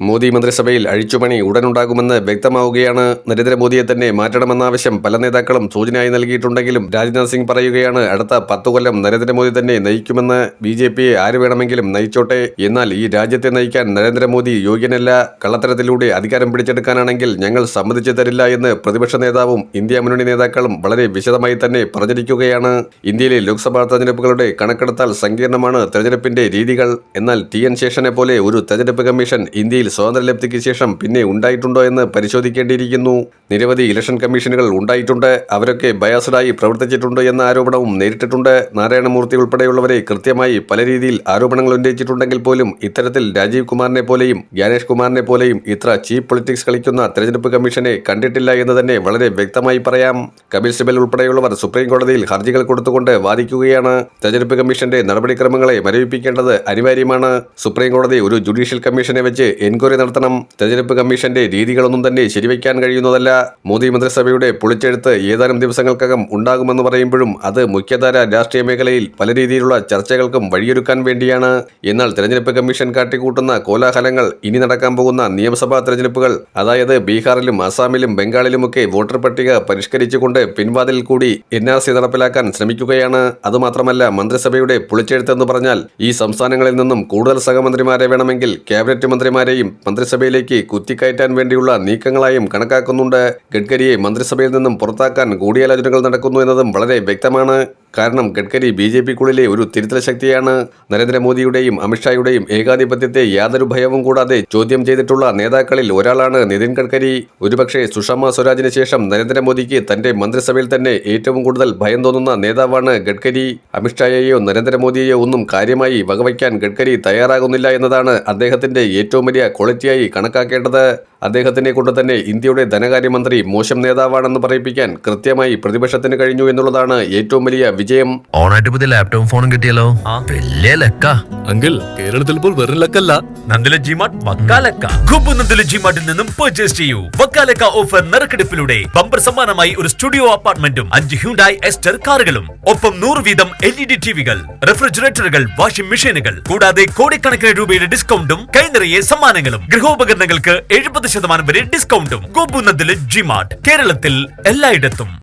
മോദി മന്ത്രിസഭയിൽ അഴിച്ചുപണി ഉടനുണ്ടാകുമെന്ന് വ്യക്തമാവുകയാണ്. നരേന്ദ്രമോദിയെ തന്നെ മാറ്റണമെന്ന പല നേതാക്കളും സൂചനയായി നൽകിയിട്ടുണ്ടെങ്കിലും രാജ്നാഥ് സിംഗ് പറയുകയാണ് അടുത്ത പത്തു കൊല്ലം നരേന്ദ്രമോദി തന്നെ നയിക്കുമെന്ന് ബി ജെ പിയെ ആര് വേണമെങ്കിലും നയിച്ചോട്ടെ. എന്നാൽ ഈ രാജ്യത്തെ നയിക്കാൻ നരേന്ദ്രമോദി യോഗ്യനല്ല. കള്ളത്തരത്തിലൂടെ അധികാരം പിടിച്ചെടുക്കാനാണെങ്കിൽ ഞങ്ങൾ സമ്മതിച്ചു തരില്ല എന്ന് പ്രതിപക്ഷ നേതാവും ഇന്ത്യ മുന്നണി നേതാക്കളും വളരെ വിശദമായി തന്നെ പറഞ്ഞിരിക്കുകയാണ്. ഇന്ത്യയിലെ ലോക്സഭാ തെരഞ്ഞെടുപ്പുകളുടെ കണക്കെടുത്താൽ സങ്കീർണമാണ് തെരഞ്ഞെടുപ്പിന്റെ രീതികൾ. എന്നാൽ ടി എൻ ശേഷനെ പോലെ ഒരു തെരഞ്ഞെടുപ്പ് കമ്മീഷൻ ഇന്ത്യയിൽ സ്വാതന്ത്ര്യലബ്ധിക്ക് ശേഷം പിന്നെ ഉണ്ടായിട്ടുണ്ടോ എന്ന് പരിശോധിക്കേണ്ടിയിരിക്കുന്നു. നിരവധി ഇലക്ഷൻ കമ്മീഷനുകൾ ഉണ്ടായിട്ടുണ്ട്. അവരൊക്കെ ബയാസ്ഡായി പ്രവർത്തിച്ചിട്ടുണ്ട് എന്ന ആരോപണവും നേരിട്ടിട്ടുണ്ട്. നാരായണമൂർത്തി ഉൾപ്പെടെയുള്ളവരെ കൃത്യമായി പല രീതിയിൽ ആരോപണങ്ങൾ ഉന്നയിച്ചിട്ടുണ്ടെങ്കിൽ പോലും ഇത്തരത്തിൽ രാജീവ് കുമാറിനെ പോലെയും ജ്ഞാനേഷ് കുമാറിനെ പോലെയും ഇത്ര ചീപ്പ് പൊളിറ്റിക്സ് കളിക്കുന്ന തെരഞ്ഞെടുപ്പ് കമ്മീഷനെ കണ്ടിട്ടില്ല എന്ന് തന്നെ വളരെ വ്യക്തമായി പറയാം. കപിൽ സിബൽ ഉൾപ്പെടെയുള്ളവർ സുപ്രീം കോടതിയിൽ ഹർജികൾ കൊടുത്തുകൊണ്ട് വാദിക്കുകയാണ്. തെരഞ്ഞെടുപ്പ് കമ്മീഷന്റെ നടപടിക്രമങ്ങളെ മരവിപ്പിക്കേണ്ടത് അനിവാര്യമാണ്. സുപ്രീം കോടതി ഒരു ജുഡീഷ്യൽ കമ്മീഷനെ വെച്ച് എൻക്വയറി നടത്തണം. തെരഞ്ഞെടുപ്പ് കമ്മീഷന്റെ രീതികളൊന്നും തന്നെ ശരിവയ്ക്കാൻ കഴിയുന്നതല്ല. മോദി മന്ത്രിസഭയുടെ പൊളിച്ചെഴുത്ത് ഏതാനും ദിവസങ്ങൾക്കകം ഉണ്ടാകുമെന്ന് പറയുമ്പോഴും അത് മുഖ്യധാര രാഷ്ട്രീയ മേഖലയിൽ പല രീതിയിലുള്ള ചർച്ചകൾക്കും വഴിയൊരുക്കാൻ വേണ്ടിയാണ്. എന്നാൽ തെരഞ്ഞെടുപ്പ് കമ്മീഷൻ കാട്ടിക്കൂട്ടുന്ന കോലാഹലങ്ങൾ ഇനി നടക്കാൻ പോകുന്ന നിയമസഭാ തെരഞ്ഞെടുപ്പുകൾ അതായത് ബീഹാറിലും അസാമിലും ബംഗാളിലുമൊക്കെ വോട്ടർ പട്ടിക പരിഷ്കരിച്ചുകൊണ്ട് പിൻവാതിൽ കൂടി എൻ ആർ സി നടപ്പിലാക്കാൻ ശ്രമിക്കുകയാണ്. അതുമാത്രമല്ല മന്ത്രിസഭയുടെ പൊളിച്ചെഴുത്തെന്ന് പറഞ്ഞാൽ ഈ സംസ്ഥാനങ്ങളിൽ നിന്നും കൂടുതൽ സഹമന്ത്രിമാരെ വേണമെങ്കിൽ ക്യാബിനറ്റ് മന്ത്രിമാരെയും മന്ത്രിസഭയിലേക്ക് കുത്തിക്കയറ്റാൻ വേണ്ടിയുള്ള നീക്കങ്ങളായും കണക്കാക്കുന്നുണ്ട്. ഗഡ്കരിയെ മന്ത്രിസഭയിൽ നിന്നും പുറത്താക്കാൻ കൂടിയാലോചനകൾ നടക്കുന്നു എന്നതും വളരെ വ്യക്തമാണ്. കാരണം ഗഡ്കരി ബി ജെ പിക്കുള്ളിലെ ഒരു തിരുത്തൽ ശക്തിയാണ്. നരേന്ദ്രമോദിയുടെയും അമിത്ഷായുടെയും ഏകാധിപത്യത്തെ യാതൊരു ഭയവും കൂടാതെ ചോദ്യം ചെയ്തിട്ടുള്ള നേതാക്കളിൽ ഒരാളാണ് നിതിൻ ഗഡ്കരി. ഒരുപക്ഷെ സുഷമ സ്വരാജിന് ശേഷം നരേന്ദ്രമോദിക്ക് തന്റെ മന്ത്രിസഭയിൽ തന്നെ ഏറ്റവും കൂടുതൽ ഭയം തോന്നുന്ന നേതാവാണ് ഗഡ്കരി. അമിത്ഷായെയോ നരേന്ദ്രമോദിയെയോ ഒന്നും കാര്യമായി വകവയ്ക്കാൻ ഗഡ്കരി തയ്യാറാകുന്നില്ല എന്നതാണ് അദ്ദേഹത്തിന്റെ ഏറ്റവും വലിയ ക്വാളിറ്റിയായി കണക്കാക്കേണ്ടത്. അദ്ദേഹത്തിനെ കൊണ്ട് തന്നെ ഇന്ത്യയുടെ ധനകാര്യമന്ത്രി മോശം നേതാവാണെന്ന് പറയിപ്പിക്കാൻ കൃത്യമായി പ്രതിപക്ഷത്തിന് കഴിഞ്ഞു എന്നുള്ളതാണ് ഏറ്റവും വലിയ വിജയം. ഓണായിട്ട് പുതിയ ലാപ്ടോപ്പ് ഫോണും കിട്ടിയല്ലോ. വലിയ ലക്ക. അങ്കിൾ കേരളത്തിൽ ഇപ്പോൾ വെറും ലക്കല്ല. നന്ദില ജിമാർട്ട് വക്കാലക്ക നന്ദില ജിമാർട്ടിൽ നിന്നും പർച്ചേസ് ചെയ്യൂ. വക്കാലക്ക ഓഫർ നറുക്കെടുപ്പിലൂടെ. ബമ്പർ സമ്മാനമായി ഒരു സ്റ്റുഡിയോ അപ്പാർട്ട്മെന്റും അഞ്ച് ഹ്യൂണ്ടായി എസ്റ്റർ കാറുകളും. ഒപ്പം നൂറ് വീതം എൽ ഇ ഡി ടിവികൾ റെഫ്രിജറേറ്ററുകൾ വാഷിംഗ് മെഷീനുകൾ കൂടാതെ കോടിക്കണക്കിന് രൂപയുടെ ഡിസ്കൗണ്ടും കൈനിറയെ സമ്മാനങ്ങളും. ഗൃഹോപകരണങ്ങൾക്ക് എഴുപത് ശതമാനം വരെ ഡിസ്കൗണ്ടും ഗോപു നന്ദില ജിമാർട്ട് കേരളത്തിൽ എല്ലായിടത്തും.